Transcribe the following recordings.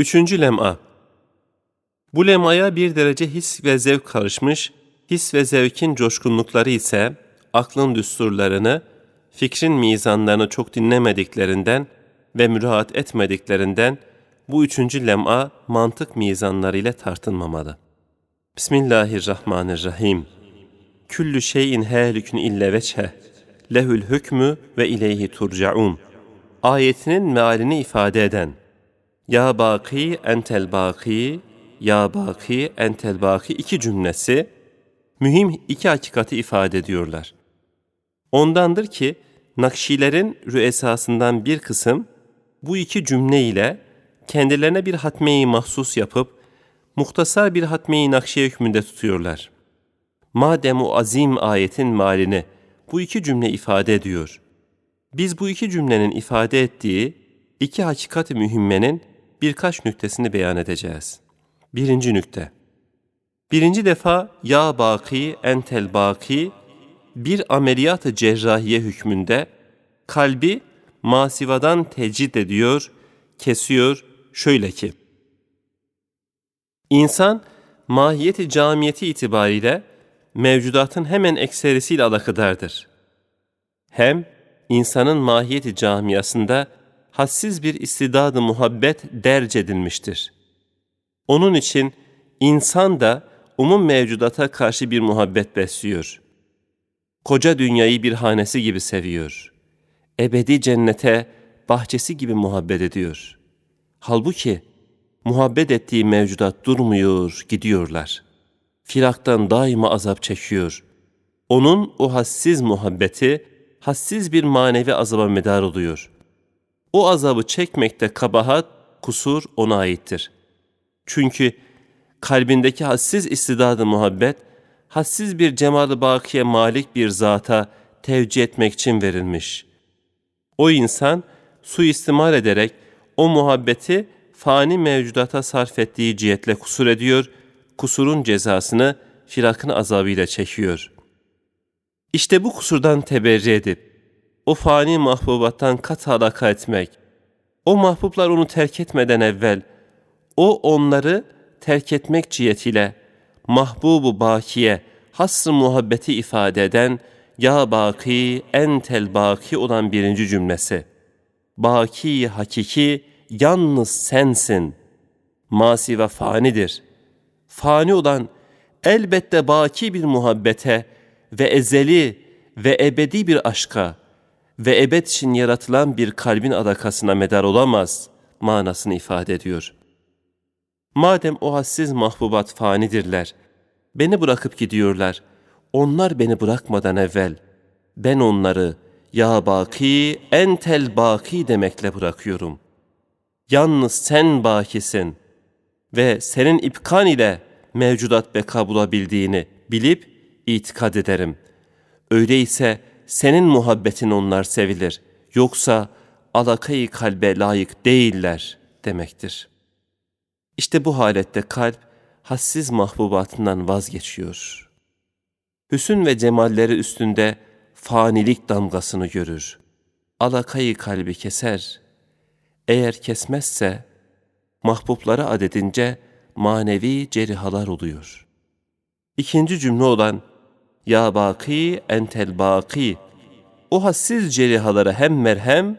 Üçüncü lem'a. Bu lem'aya bir derece his ve zevk karışmış, his ve zevkin coşkunlukları ise aklın düsturlarını, fikrin mizanlarını çok dinlemediklerinden ve müraat etmediklerinden bu üçüncü lem'a mantık mizanlarıyla tartılmamalı. Bismillahirrahmanirrahim. Küllü şeyin hâlikün ille veçhe, lehül hükmü ve ileyhi turcaun. Ayetinin mealini ifade eden, Ya baki entel baki, Ya baki entel baki iki cümlesi, mühim iki hakikati ifade ediyorlar. Ondandır ki, Nakşilerin rüesasından bir kısım, bu iki cümle ile kendilerine bir hatmeyi mahsus yapıp, muhtasar bir hatmeyi nakşiye hükmünde tutuyorlar. Madem o azim ayetin malini bu iki cümle ifade ediyor. Biz bu iki cümlenin ifade ettiği iki hakikat-i mühimmenin birkaç nüktesini beyan edeceğiz. Birinci nükte. Birinci defa ya baki entel baki bir ameliyat-ı cerrahiye hükmünde kalbi masivadan tecrid ediyor, kesiyor şöyle ki İnsan mahiyeti camiyeti itibariyle mevcudatın hemen ekserisiyle alakadardır. Hem insanın mahiyeti camiasında hassiz bir istidadı muhabbet derc edilmiştir. Onun için insan da umum mevcudata karşı bir muhabbet besliyor. Koca dünyayı bir hanesi gibi seviyor. Ebedi cennete bahçesi gibi muhabbet ediyor. Halbuki muhabbet ettiği mevcudat durmuyor, gidiyorlar. Firaktan daima azap çekiyor. Onun o hassiz muhabbeti, hassiz bir manevi azaba medar oluyor. O azabı çekmekte kabahat, kusur ona aittir. Çünkü kalbindeki hassiz istidadı muhabbet, hassiz bir cemalı bakiye malik bir zata tevcih etmek için verilmiş. O insan suistimal ederek o muhabbeti fani mevcudata sarf ettiği cihetle kusur ediyor, kusurun cezasını firakın azabıyla çekiyor. İşte bu kusurdan teberri edip, o fani mahbubattan kat alaka etmek, o mahbublar onu terk etmeden evvel, o onları terk etmek cihetiyle mahbubu bakiye, hasr muhabbeti ifade eden ya baki entel baki olan birinci cümlesi. Baki hakiki yalnız sensin. Masi ve fanidir. Fani olan elbette baki bir muhabbete ve ezeli ve ebedi bir aşka ve ebed için yaratılan bir kalbin adakasına medar olamaz manasını ifade ediyor. Madem o hassiz mahbubat fanidirler, beni bırakıp gidiyorlar, onlar beni bırakmadan evvel, ben onları ya baki entel baki demekle bırakıyorum.'' Yalnız sen bakisin ve senin ipkan ile mevcudat beka bulabildiğini bilip itikad ederim. Öyleyse senin muhabbetin onlar sevilir. Yoksa alakayı kalbe layık değiller demektir. İşte bu halette kalp hassiz mahbubatından vazgeçiyor. Hüsün ve cemalleri üstünde fanilik damgasını görür. Alakayı kalbi keser.'' Eğer kesmezse mahbuplara adedince manevi cerihalar oluyor. İkinci cümle olan Ya baki entel baki o hassiz cerihalara hem merhem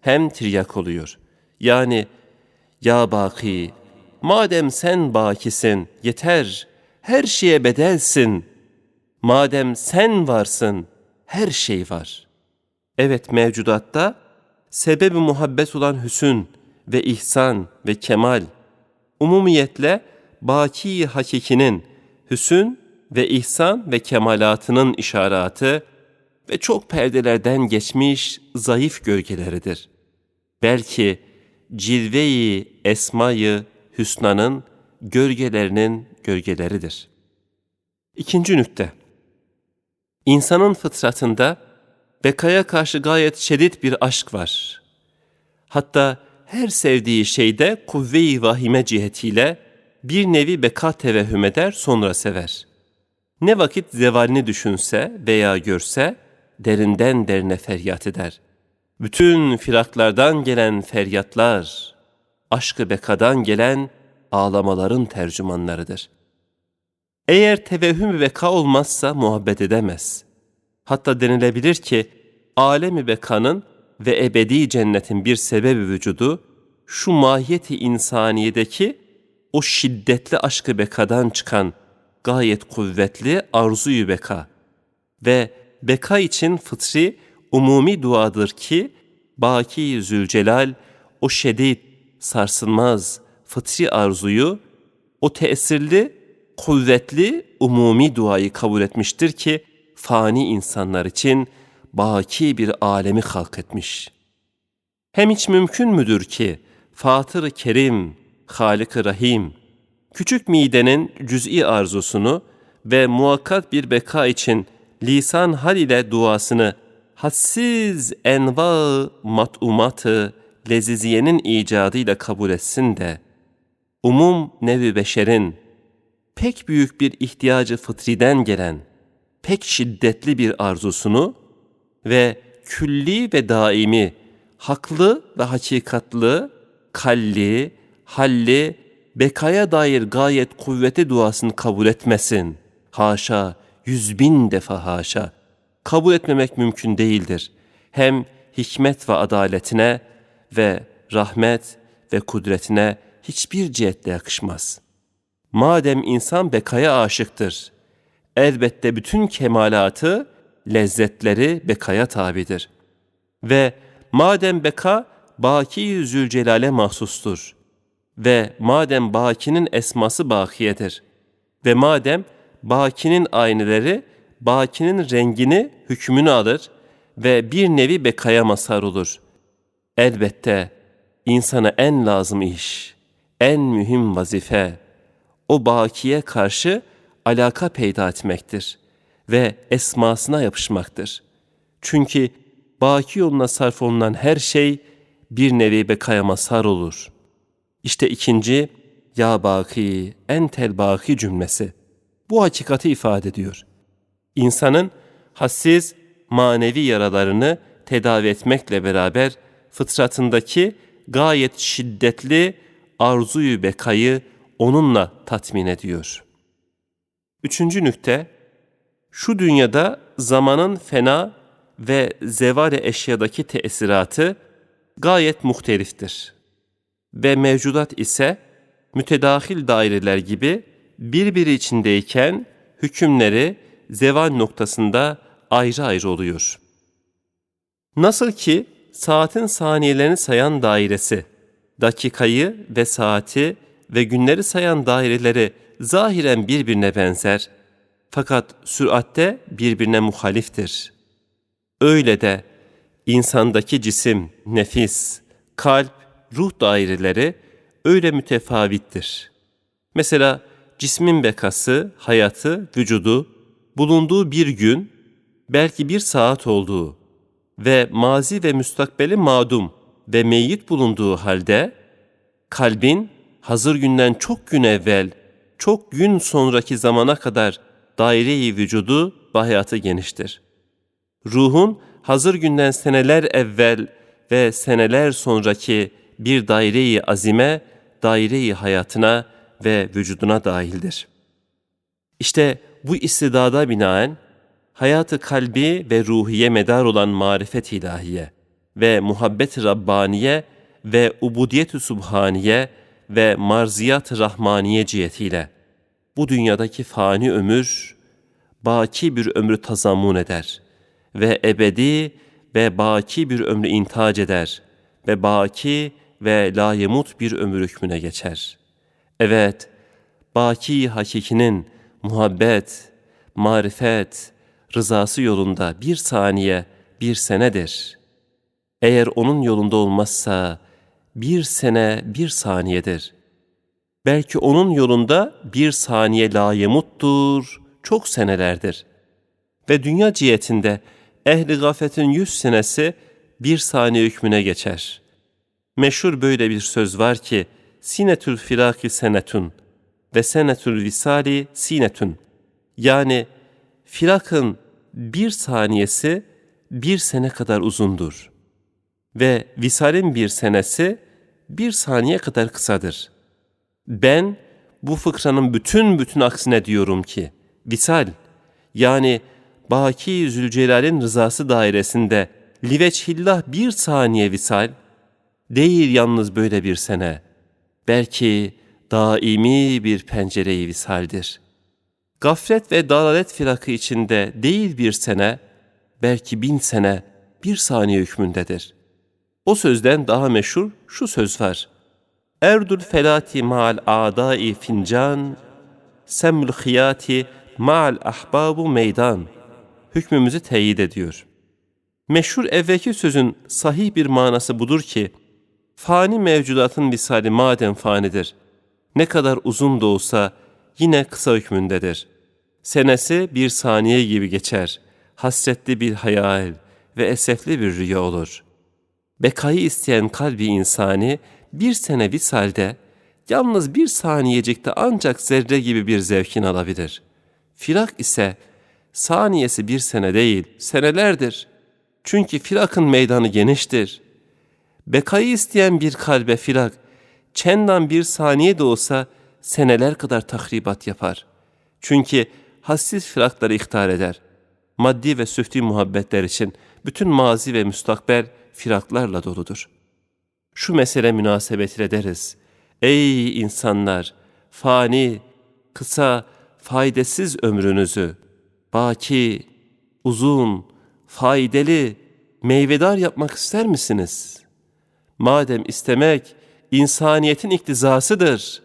hem tiryak oluyor. Yani Ya baki madem sen bakisin yeter her şeye bedelsin. Madem sen varsın her şey var. Evet mevcudatta sebebi muhabbet olan hüsün ve ihsan ve kemal, umumiyetle baki hakikinin hüsün ve ihsan ve kemalatının işaratı ve çok perdelerden geçmiş zayıf gölgeleridir. Belki cilveyi esmayı hüsnanın gölgelerinin gölgeleridir. İkinci nükte. İnsanın fıtratında bekaya karşı gayet şiddet bir aşk var. Hatta her sevdiği şeyde kuvve-i vahime cihetiyle bir nevi beka tevehhüm eder sonra sever. Ne vakit zevalini düşünse veya görse derinden derine feryat eder. Bütün firaklardan gelen feryatlar, aşkı bekadan gelen ağlamaların tercümanlarıdır. Eğer tevehhüm beka olmazsa muhabbet edemez. Hatta denilebilir ki alemi bekanın ve ebedi cennetin bir sebebi vücudu şu mahiyeti insaniyedeki o şiddetli aşkı bekadan çıkan gayet kuvvetli arzuyu beka ve beka için fıtri umumi duadır ki Baki Zülcelal o şedid, sarsılmaz, fıtri arzuyu, o tesirli, kuvvetli, umumi duayı kabul etmiştir ki fani insanlar için baki bir alemi halk etmiş. Hem hiç mümkün müdür ki Fatır-ı Kerim, Halik-i Rahim, küçük midenin cüz'i arzusunu ve muakkat bir beka için lisan hal ile duasını hassiz enva mat'umatı leziziyenin icadıyla kabul etsin de, umum nevi beşerin pek büyük bir ihtiyacı fıtriden gelen, pek şiddetli bir arzusunu ve külli ve daimi, haklı ve hakikatlı, kalli, halli, bekaya dair gayet kuvveti duasını kabul etmesin. Haşa, yüz bin defa haşa. Kabul etmemek mümkün değildir. Hem hikmet ve adaletine ve rahmet ve kudretine hiçbir cihetle yakışmaz. Madem insan bekaya aşıktır, elbette bütün kemalatı, lezzetleri bekaya tabidir. Ve madem beka Baki Zülcelal'e mahsustur ve madem Baki'nin esması bakiyedir ve madem Baki'nin ayneleri Baki'nin rengini, hükmünü alır ve bir nevi bekaya mazhar olur. Elbette insana en lazım iş, en mühim vazife o Baki'ye karşı alaka peyda etmektir ve esmasına yapışmaktır. Çünkü Baki yoluna sarf olunan her şey bir nevi bekaya mazhar olur. İşte ikinci, ya baki, entel baki cümlesi. Bu hakikati ifade ediyor. İnsanın hassiz manevi yaralarını tedavi etmekle beraber fıtratındaki gayet şiddetli arzuyu bekayı onunla tatmin ediyor. Üçüncü nükte, şu dünyada zamanın fena ve zevare eşyadaki tesiratı gayet muhteliftir. Ve mevcudat ise mütedahil daireler gibi birbiri içindeyken hükümleri zeval noktasında ayrı ayrı oluyor. Nasıl ki saatin saniyelerini sayan dairesi, dakikayı ve saati ve günleri sayan daireleri zahiren birbirine benzer fakat süratte birbirine muhaliftir. Öyle de insandaki cisim, nefis, kalp, ruh daireleri öyle mütefavittir. Mesela cismin bekası, hayatı, vücudu, bulunduğu bir gün, belki bir saat olduğu ve mazi ve müstakbeli madum ve meyyit bulunduğu halde, kalbin hazır günden çok gün evvel, çok gün sonraki zamana kadar daire-i vücudu ve hayatı geniştir. Ruhun hazır günden seneler evvel ve seneler sonraki bir daire-i azime, daire-i hayatına ve vücuduna dahildir. İşte bu istidada binaen hayatı kalbi ve ruhiye medar olan marifet ilahiye ve muhabbet Rabbaniye ve ubudiyet-ü subhaniye ve marziyat rahmaniye cihetiyle bu dünyadaki fani ömür baki bir ömrü tazammun eder ve ebedi ve baki bir ömrü intac eder ve baki ve layemut bir ömür hükmüne geçer. Evet, baki hakikinin muhabbet, marifet, rızası yolunda bir saniye, bir senedir. Eğer onun yolunda olmazsa bir sene, bir saniyedir. Belki onun yolunda bir saniye layemuttur, çok senelerdir. Ve dünya cihetinde ehli gafletin yüz senesi bir saniye hükmüne geçer. Meşhur böyle bir söz var ki, sinetül firaki senetun ve senetül visali sinetun. Yani firakın bir saniyesi bir sene kadar uzundur. Ve visalin bir senesi bir saniye kadar kısadır. Ben bu fıkranın bütün bütün aksine diyorum ki, visal, yani Baki Zülcelal'in rızası dairesinde liveçhillah bir saniye visal, değil yalnız böyle bir sene, belki daimi bir pencereyi visaldir. Gaflet ve dalalet firakı içinde değil bir sene, belki bin sene bir saniye hükmündedir. O sözden daha meşhur şu söz var. Erdül felati ma'al a'dai fincan, semül hiyati ma'al ahbabu meydan. Hükmümüzü teyit ediyor. Meşhur evvelki sözün sahih bir manası budur ki, fani mevcudatın visali madem fanidir, ne kadar uzun da olsa yine kısa hükmündedir. Senesi bir saniye gibi geçer, hasretli bir hayal ve esefli bir rüya olur. Bekayı isteyen kalbi insani bir sene visalde, yalnız bir saniyecikte ancak zerre gibi bir zevkin alabilir. Firak ise saniyesi bir sene değil, senelerdir. Çünkü firakın meydanı geniştir. Bekayı isteyen bir kalbe firak, çendan bir saniye de olsa seneler kadar tahribat yapar. Çünkü hassiz firakları ihtar eder. Maddi ve süfti muhabbetler için bütün mazi ve müstakbel firaklarla doludur. Şu mesele münasebetiyle deriz. Ey insanlar! Fani, kısa, faydasız ömrünüzü, baki, uzun, faydalı, meyvedar yapmak ister misiniz? Madem istemek insaniyetin iktizasıdır,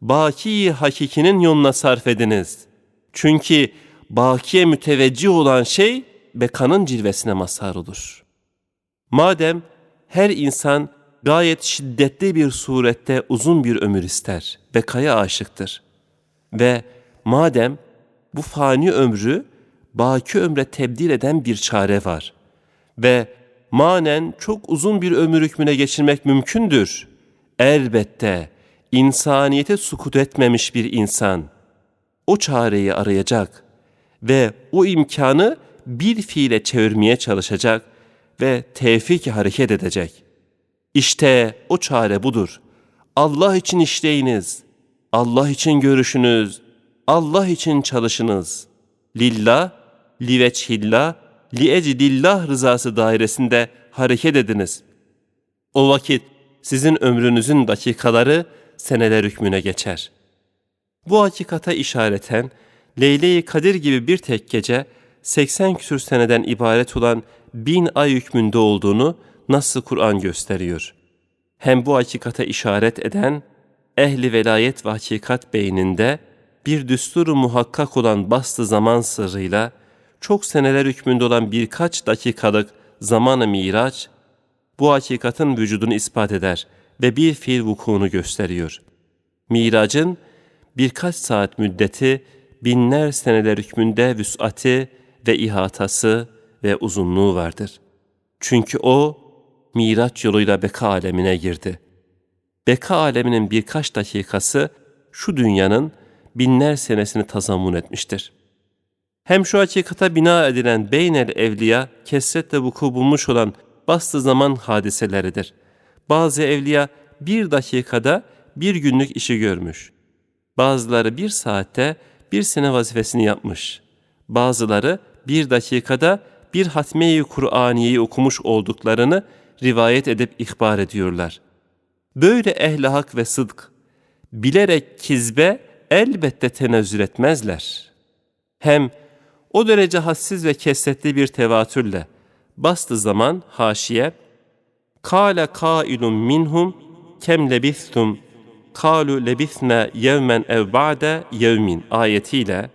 baki hakikinin yoluna sarf ediniz. Çünkü bakiye müteveccih olan şey bekanın cilvesine mazhar olur. Madem her insan gayet şiddetli bir surette uzun bir ömür ister, bekaya aşıktır. Ve madem bu fani ömrü baki ömre tebdil eden bir çare var ve manen çok uzun bir ömür hükmüne geçirmek mümkündür. Elbette insaniyete sukut etmemiş bir insan o çareyi arayacak ve o imkanı bir fiile çevirmeye çalışacak ve tevfik hareket edecek. İşte o çare budur. Allah için işleyiniz. Allah için görüşünüz. Allah için çalışınız. Lillah, liveçhillah, liecdillah rızası dairesinde hareket ediniz. O vakit sizin ömrünüzün dakikaları seneler hükmüne geçer. Bu hakikata işareten Leyle-i Kadir gibi bir tek gece 80 küsür seneden ibaret olan bin ay hükmünde olduğunu nasıl Kur'an gösteriyor. Hem bu hakikata işaret eden ehli velayet ve hakikat beyninde bir düsturu muhakkak olan bastı zaman sırrıyla çok seneler hükmünde olan birkaç dakikalık zamanı miraç bu hakikatin vücudunu ispat eder ve bir fiil vukuunu gösteriyor. Miracın birkaç saat müddeti binler seneler hükmünde vüs'ati ve ihatası ve uzunluğu vardır. Çünkü o Miraç yoluyla beka alemine girdi. Beka aleminin birkaç dakikası şu dünyanın binler senesini tazammun etmiştir. Hem şu hakikata bina edilen beynel evliya kesretle vuku bulmuş olan bastı zaman hadiseleridir. Bazı evliya bir dakikada bir günlük işi görmüş. Bazıları bir saatte bir sene vazifesini yapmış. Bazıları bir dakikada bir hatmeyi Kur'aniyeyi okumuş olduklarını rivayet edip ihbar ediyorlar. Böyle ehli hak ve sıdk bilerek kizbe elbette tenezzül etmezler. Hem o derece hassiz ve kesretli bir tevatürle bastı zaman haşiye Kale kailun minhum kem lebistum kalu lebisna yevmen ev ba'de yevmin ayetiyle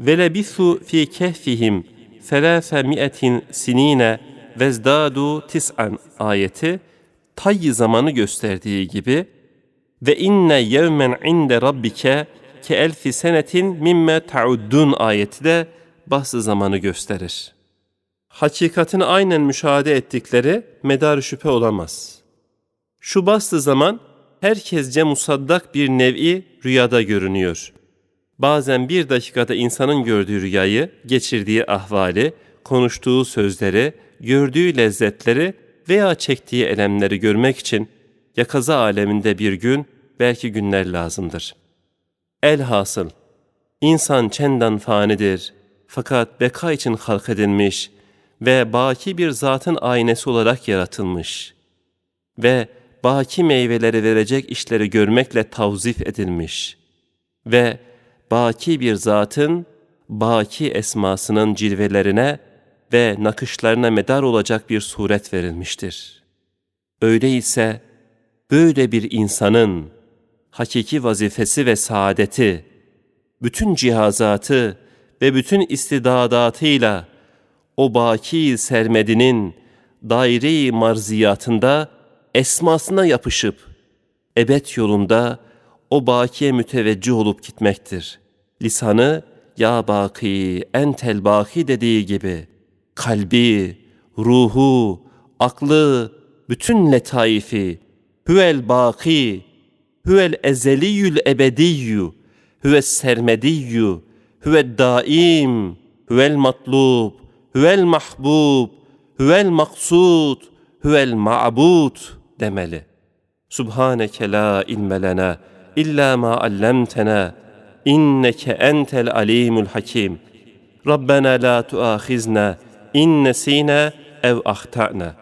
ve lebisu fi kehfihim selâse mi'etin sinine vezdadu tis'an ayeti tayyi zamanı gösterdiği gibi ve inne yevmen inde rabbike ke elfi senetin mimme ta'uddun ayeti de bahsi zamanı gösterir. Hakikatini aynen müşahede ettikleri medar şüphe olamaz. Şu bastı zaman herkesce musaddak bir nevi rüyada görünüyor. Bazen bir dakikada insanın gördüğü rüyayı, geçirdiği ahvali, konuştuğu sözleri, gördüğü lezzetleri veya çektiği elemleri görmek için yakaza aleminde bir gün, belki günler lazımdır. Elhasıl, insan çendan fanidir, fakat beka için halk edilmiş ve baki bir zatın aynesi olarak yaratılmış ve baki meyveleri verecek işleri görmekle tavzif edilmiş ve baki bir zatın baki esmasının cilvelerine ve nakışlarına medar olacak bir suret verilmiştir. Öyleyse böyle bir insanın hakiki vazifesi ve saadeti, bütün cihazatı ve bütün istidadatıyla o baki sermedinin daire-i marziyatında esmasına yapışıp ebed yolunda o bakiye müteveccih olup gitmektir. Lisanı ya baki entel baki dediği gibi kalbi, ruhu, aklı, bütün letaifi huvel baki, huvel ezeliyül ebediyyü, huves sermediyyü, huvel daim, huvel matlub, huvel mahbub, huvel maksud, huvel ma'bud demeli. Subhaneke la ilme lena illa ma allamtena inneke entel alimul hakim. Rabbena la tuahizna in nesina ev ahtana.